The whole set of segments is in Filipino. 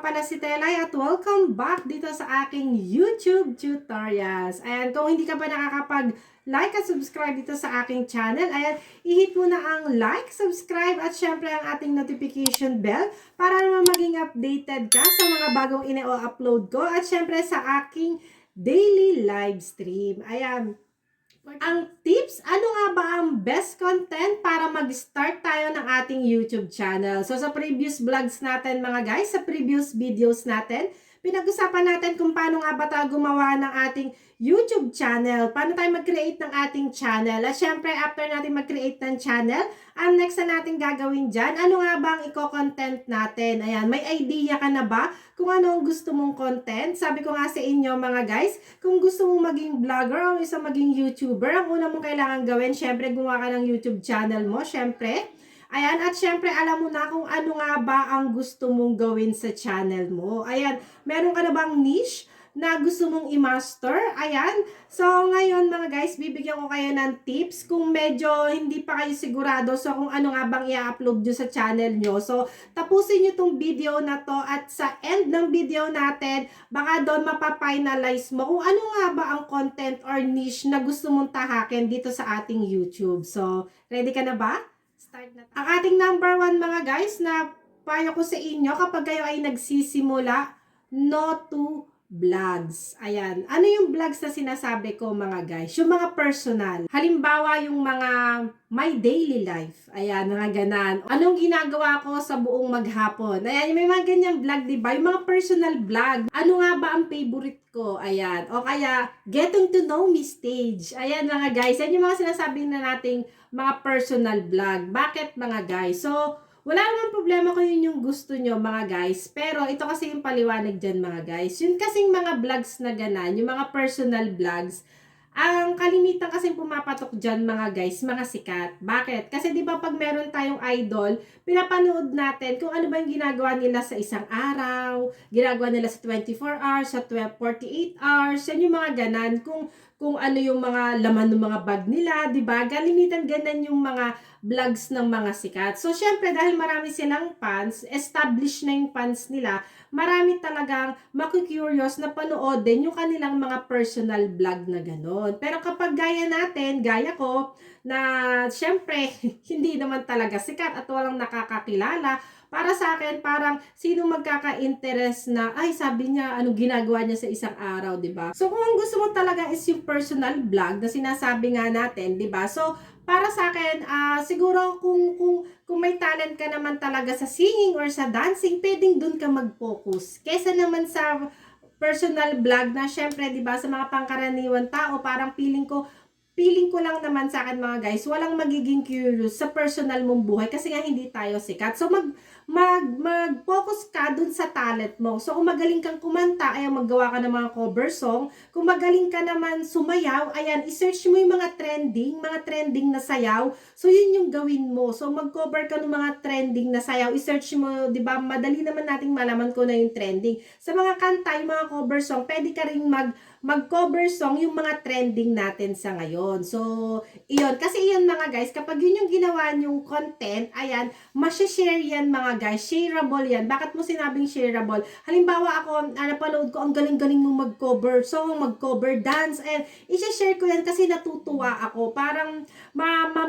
pala si Telay at welcome back dito sa aking YouTube tutorials. Ayan, kung hindi ka pa nakakapag-like at subscribe dito sa aking channel, ayan, i-hit mo na ang like, subscribe at syempre ang ating notification bell para naman maging updated ka sa mga bagong ine-upload ko at syempre sa aking daily live stream. Ayan, ang tips, ano nga ba ang best content para mag-start tayo ng ating YouTube channel? So sa previous vlogs natin mga guys, sa previous videos natin, pinag-usapan natin kung paano nga ba tayo gumawa ng ating YouTube channel, paano tayo mag-create ng ating channel. At syempre, after natin mag-create ng channel, ang next na natin gagawin dyan, ano nga ba ang i-content natin? Ayan, may idea ka na ba kung ano ang gusto mong content? Sabi ko nga sa inyo mga guys, kung gusto mong maging vlogger o isang maging YouTuber, ang una mong kailangan gawin, syempre gumawa ka ng YouTube channel mo, syempre. Ayan, at syempre alam mo na kung ano nga ba ang gusto mong gawin sa channel mo. Ayan, meron ka na bang niche na gusto mong i-master? Ayan, so ngayon mga guys, bibigyan ko kayo ng tips kung medyo hindi pa kayo sigurado so kung ano nga bang i-upload nyo sa channel nyo. So, tapusin nyo tong video na to at sa end ng video natin, baka doon mapapinalize mo kung ano nga ba ang content or niche na gusto mong tahakin dito sa ating YouTube. So, ready ka na ba? Start na tayo. Ang ating number one mga guys na payo ko sa inyo kapag kayo ay nagsisimula, no to vlogs. Ayan. Ano yung vlogs na sinasabi ko mga guys? Yung mga personal. Halimbawa yung mga my daily life. Ayan, mga ganan. Anong ginagawa ko sa buong maghapon? Ayan, may mga ganyang vlog, di ba? Yung mga personal vlog. Ano nga ba ang favorite ko? Ayan. O kaya, getting to know me stage. Ayan mga guys. Yan yung mga sinasabi na nating mga personal vlog. Bakit mga guys? So, wala naman problema kung yun yung gusto nyo mga guys. Pero ito kasi yung paliwanag dyan mga guys. Yun kasing mga vlogs na ganan, yung mga personal vlogs, ang kalimitan kasi pumapatok dyan mga guys, mga sikat. Bakit? Kasi di ba pag meron tayong idol, pinapanood natin kung ano ba yung ginagawa nila sa isang araw, ginagawa nila sa 24 hours, sa 12, 48 hours, yan yung mga ganan. Kung, kung ano yung mga laman ng mga bag nila, di ba? Kalimitan ganan yung mga vlogs ng mga sikat. So, syempre, dahil marami silang fans, established na yung fans nila, marami talagang makikurious na panoodin yung kanilang mga personal vlog na gano'n. Pero kapag gaya natin, gaya ko, na syempre, hindi naman talaga sikat at walang nakakakilala, para sa akin, parang sino magkaka-interest na, ay, sabi niya, anong ginagawa niya sa isang araw, ba? So, kung gusto mo talaga is yung personal vlog na sinasabi nga natin, ba? So, para sa akin, uh, siguro kung, kung, kung may talent ka naman talaga sa singing or sa dancing, pwedeng dun ka mag-focus. Kesa naman sa personal vlog na syempre, di ba, sa mga pangkaraniwan tao, parang feeling ko, feeling ko lang naman sa akin mga guys, walang magiging curious sa personal mong buhay kasi nga hindi tayo sikat. So mag mag mag-focus ka dun sa talent mo. So kung magaling kang kumanta, ayan maggawa ka ng mga cover song. Kung magaling ka naman sumayaw, ayan i-search mo yung mga trending, mga trending na sayaw. So yun yung gawin mo. So mag-cover ka ng mga trending na sayaw, i-search mo, 'di ba? Madali naman nating malaman ko na yung trending. Sa mga kanta, yung mga cover song, pwede ka ring mag mag-cover song yung mga trending natin sa ngayon. So, iyon. Kasi iyon mga guys, kapag yun yung ginawa yung content, ayan, masya-share yan mga guys. Shareable yan. Bakit mo sinabing shareable? Halimbawa ako, ah, napanood ko, ang galing-galing mo mag-cover song, mag-cover dance, and i-share ko yan kasi natutuwa ako. Parang ma, ma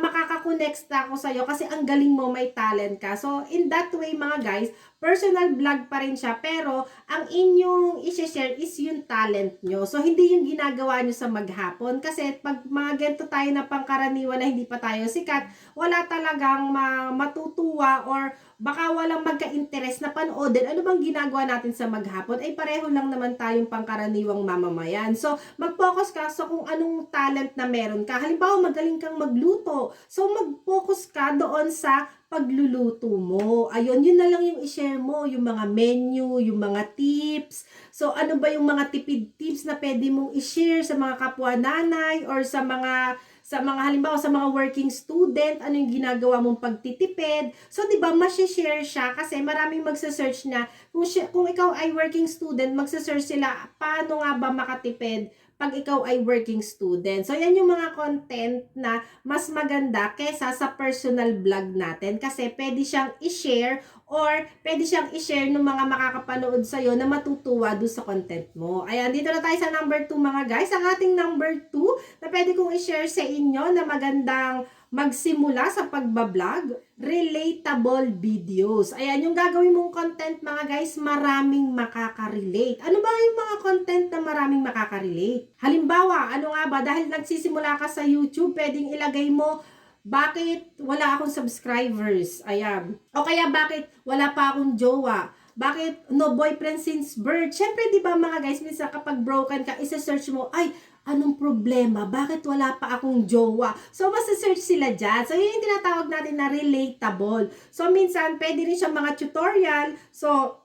makakakonect ako sa'yo kasi ang galing mo, may talent ka. So, in that way mga guys, personal vlog pa rin siya, pero ang inyong i-share is yung talent nyo. So, hindi yung ginagawa nyo sa maghapon. Kasi pag mga ganito tayo na pangkaraniwan na hindi pa tayo sikat, wala talagang ma matutuwa or baka walang magka-interest na panoodin ano bang ginagawa natin sa maghapon ay pareho lang naman tayong pangkaraniwang mamamayan. So, mag-focus ka sa kung anong talent na meron ka. Halimbawa, magaling kang magluto. So, mag-focus ka doon sa pagluluto mo. Ayun, yun na lang yung i-share mo, yung mga menu, yung mga tips. So, ano ba yung mga tipid tips na pwede mong i-share sa mga kapwa nanay or sa mga sa mga halimbawa sa mga working student, ano yung ginagawa mong pagtitipid. So, 'di ba, ma-share siya kasi maraming magse-search na kung kung ikaw ay working student, magse-search sila paano nga ba makatipid pag ikaw ay working student. So, yan yung mga content na mas maganda kesa sa personal vlog natin kasi pwede siyang i-share or pwede siyang i-share ng mga makakapanood sa'yo na matutuwa doon sa content mo. Ayan, dito na tayo sa number 2 mga guys. Ang ating number 2 na pwede kong i-share sa inyo na magandang magsimula sa pagbablog, relatable videos. Ayan, yung gagawin mong content mga guys, maraming makaka-relate. Ano ba yung mga content na maraming makaka-relate? Halimbawa, ano nga ba, dahil nagsisimula ka sa YouTube, pwedeng ilagay mo, bakit wala akong subscribers? Ayan. O kaya bakit wala pa akong jowa? Bakit no boyfriend since birth? Siyempre, di ba mga guys, minsan kapag broken ka, isa-search mo, ay, anong problema? Bakit wala pa akong jowa? So, masa-search sila dyan. So, yun yung tinatawag natin na relatable. So, minsan, pwede rin siyang mga tutorial. So,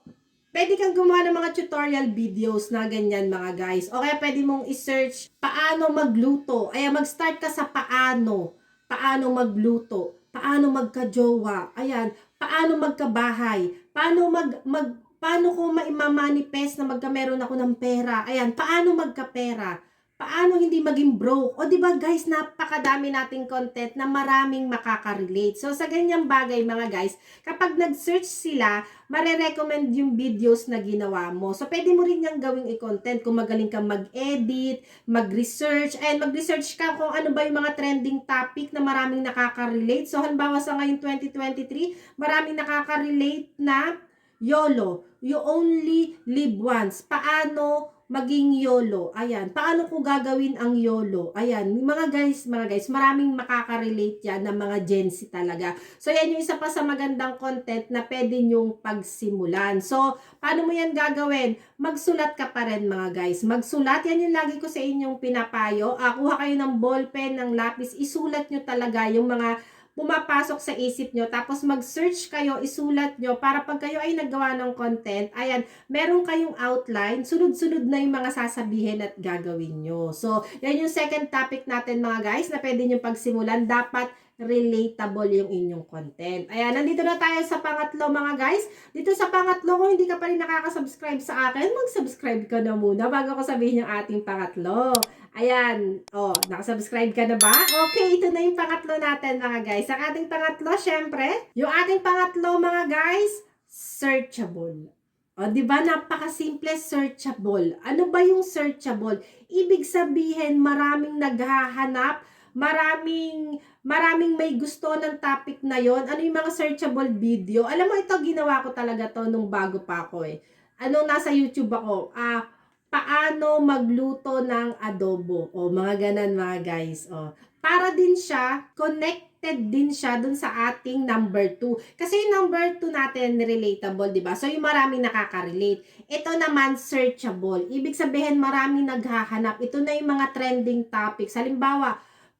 pwede kang gumawa ng mga tutorial videos na ganyan mga guys. O kaya pwede mong i-search paano magluto. Ay, mag-start ka sa paano. Paano magluto. Paano magka-jowa. Ayan. Paano magkabahay. Paano mag, mag paano ko maimamanifest na magkameron ako ng pera. Ayan. Paano magkapera paano hindi maging broke? O di ba guys, napakadami nating content na maraming makaka-relate. So sa ganyang bagay mga guys, kapag nag-search sila, marerecommend yung videos na ginawa mo. So pwede mo rin yung gawing i-content kung magaling kang mag-edit, mag-research, and mag-research ka kung ano ba yung mga trending topic na maraming nakaka-relate. So halimbawa sa ngayon 2023, maraming nakaka-relate na YOLO, you only live once. Paano maging YOLO. Ayan. Paano ko gagawin ang YOLO? Ayan. Mga guys, mga guys, maraming makaka-relate yan ng mga Gen Z talaga. So, yan yung isa pa sa magandang content na pwede nyong pagsimulan. So, paano mo yan gagawin? Magsulat ka pa rin mga guys. Magsulat. Yan yung lagi ko sa inyong pinapayo. Uh, kuha kayo ng ballpen, ng lapis. Isulat nyo talaga yung mga pumapasok sa isip nyo, tapos mag-search kayo, isulat nyo, para pag kayo ay naggawa ng content, ayan, meron kayong outline, sunod-sunod na yung mga sasabihin at gagawin nyo. So, yan yung second topic natin mga guys, na pwede nyo pagsimulan, dapat relatable yung inyong content. Ayan, nandito na tayo sa pangatlo mga guys. Dito sa pangatlo, kung hindi ka pa rin nakaka-subscribe sa akin, mag-subscribe ka na muna bago ko sabihin yung ating pangatlo. Ayan, oh, nakasubscribe ka na ba? Okay, ito na yung pangatlo natin mga guys. Ang ating pangatlo, syempre, yung ating pangatlo mga guys, searchable. O, di ba? Napaka-simple searchable. Ano ba yung searchable? Ibig sabihin, maraming naghahanap, maraming maraming may gusto ng topic na yon. Ano yung mga searchable video? Alam mo, ito ginawa ko talaga to nung bago pa ako eh. Anong nasa YouTube ako? Ah, paano magluto ng adobo? O, mga ganan mga guys. O, para din siya, connected din siya dun sa ating number 2. Kasi yung number 2 natin, relatable, di ba? So, yung maraming nakaka-relate. Ito naman, searchable. Ibig sabihin, maraming naghahanap. Ito na yung mga trending topics. Halimbawa,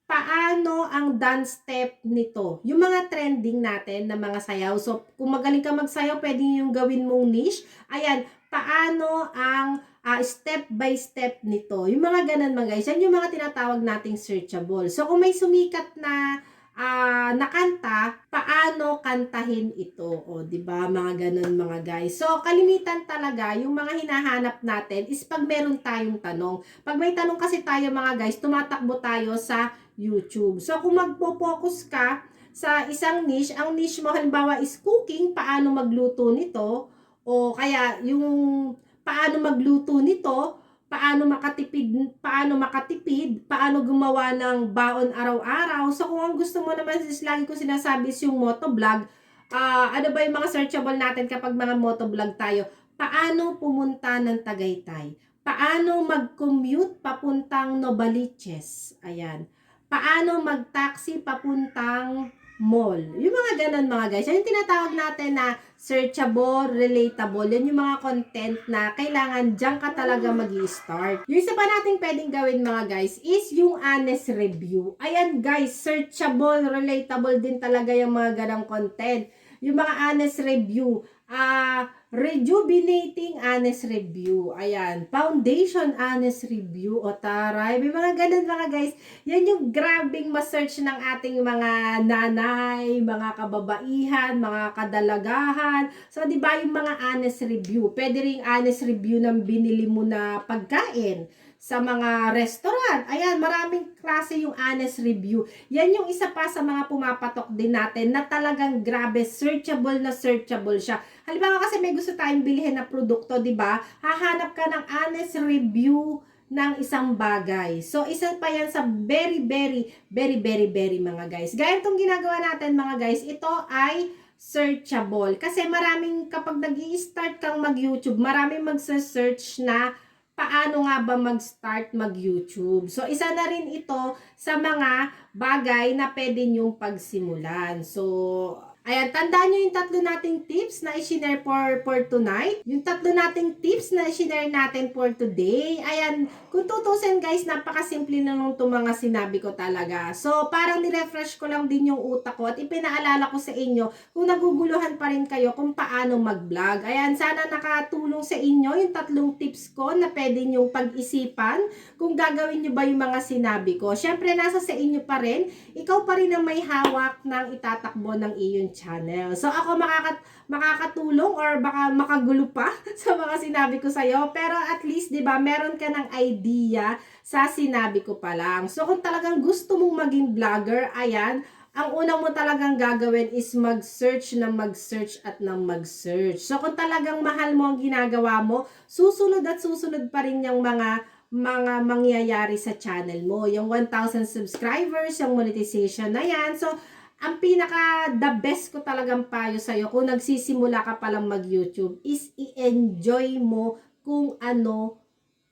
paano ang dance step nito? Yung mga trending natin na mga sayaw. So, kung magaling ka magsayaw, pwede yung gawin mong niche. Ayan, paano ang uh, step by step nito? Yung mga ganun mga guys, yan yung mga tinatawag nating searchable. So, kung may sumikat na uh, nakanta, paano kantahin ito? O, di ba mga ganun mga guys. So, kalimitan talaga, yung mga hinahanap natin is pag meron tayong tanong. Pag may tanong kasi tayo mga guys, tumatakbo tayo sa YouTube. So, kung magpo-focus ka sa isang niche, ang niche mo halimbawa is cooking, paano magluto nito, o kaya yung paano magluto nito, paano makatipid, paano makatipid, paano gumawa ng baon araw-araw. So, kung ang gusto mo naman is lagi ko sinasabi is yung motovlog, uh, ano ba yung mga searchable natin kapag mga motovlog tayo? Paano pumunta ng Tagaytay? Paano mag-commute papuntang Novaliches? Ayan paano mag-taxi papuntang mall. Yung mga ganun mga guys. Yan yung tinatawag natin na searchable, relatable. Yan yung mga content na kailangan dyan ka talaga mag start Yung isa pa natin pwedeng gawin mga guys is yung honest review. Ayan guys, searchable, relatable din talaga yung mga ganang content. Yung mga honest review. Uh, rejuvenating honest review. Ayan, foundation honest review. O taray, may mga ganun mga guys. Yan yung grabing ma-search ng ating mga nanay, mga kababaihan, mga kadalagahan. So, di ba yung mga honest review? Pwede ring honest review ng binili mo na pagkain. Sa mga restaurant. Ayan, maraming klase yung honest review. Yan yung isa pa sa mga pumapatok din natin na talagang grabe, searchable na searchable siya. Halimbawa kasi may gusto tayong bilhin na produkto, di ba? Hahanap ka ng honest review ng isang bagay. So, isa pa yan sa very, very, very, very, very mga guys. Gaya itong ginagawa natin mga guys, ito ay searchable. Kasi maraming, kapag nag start kang mag-YouTube, maraming magsa-search na paano nga ba mag-start mag-YouTube. So, isa na rin ito sa mga bagay na pwede nyong pagsimulan. So, Ayan, tandaan nyo yung tatlo nating tips na i-share for, for tonight. Yung tatlo nating tips na i-share natin for today. Ayan, kung tutusin guys, napakasimple na nung itong mga sinabi ko talaga. So, parang nirefresh ko lang din yung utak ko at ipinaalala ko sa inyo kung naguguluhan pa rin kayo kung paano mag-vlog. Ayan, sana nakatulong sa inyo yung tatlong tips ko na pwede nyong pag-isipan kung gagawin nyo ba yung mga sinabi ko. Siyempre, nasa sa inyo pa rin. Ikaw pa rin ang may hawak ng itatakbo ng iyong channel. So, ako makakat makakatulong or baka makagulo pa sa mga sinabi ko sa'yo. Pero at least, di ba, meron ka ng idea sa sinabi ko pa lang. So, kung talagang gusto mong maging vlogger, ayan, ang unang mo talagang gagawin is mag-search na mag-search at nang mag-search. So, kung talagang mahal mo ang ginagawa mo, susunod at susunod pa rin yung mga mga mangyayari sa channel mo. Yung 1,000 subscribers, yung monetization na yan. So, ang pinaka the best ko talagang payo sa'yo kung nagsisimula ka palang mag-YouTube is i-enjoy mo kung ano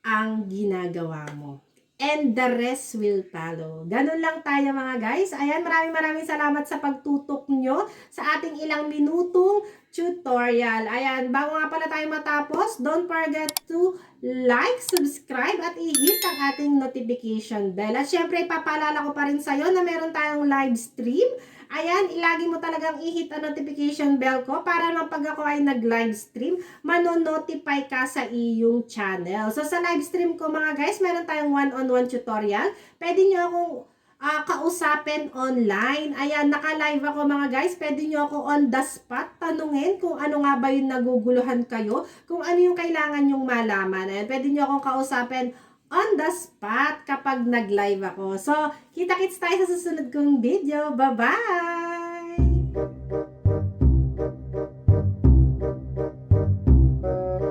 ang ginagawa mo. And the rest will follow. Ganun lang tayo mga guys. Ayan, maraming maraming salamat sa pagtutok nyo sa ating ilang minutong tutorial. Ayan, bago nga pala tayo matapos, don't forget to like, subscribe, at i-hit ang ating notification bell. At syempre, ipapaalala ko pa rin sa'yo na meron tayong live stream Ayan, ilagi mo talagang i-hit ang notification bell ko para naman pag ako ay nag-live stream, manonotify ka sa iyong channel. So, sa live stream ko mga guys, meron tayong one-on-one tutorial. Pwede nyo akong uh, kausapin online. Ayan, naka-live ako mga guys. Pwede nyo ako on the spot tanungin kung ano nga ba yung naguguluhan kayo, kung ano yung kailangan nyong malaman. Ayan, pwede nyo akong kausapin on the spot kapag nag-live ako. So, kita-kits tayo sa susunod kong video. Bye-bye!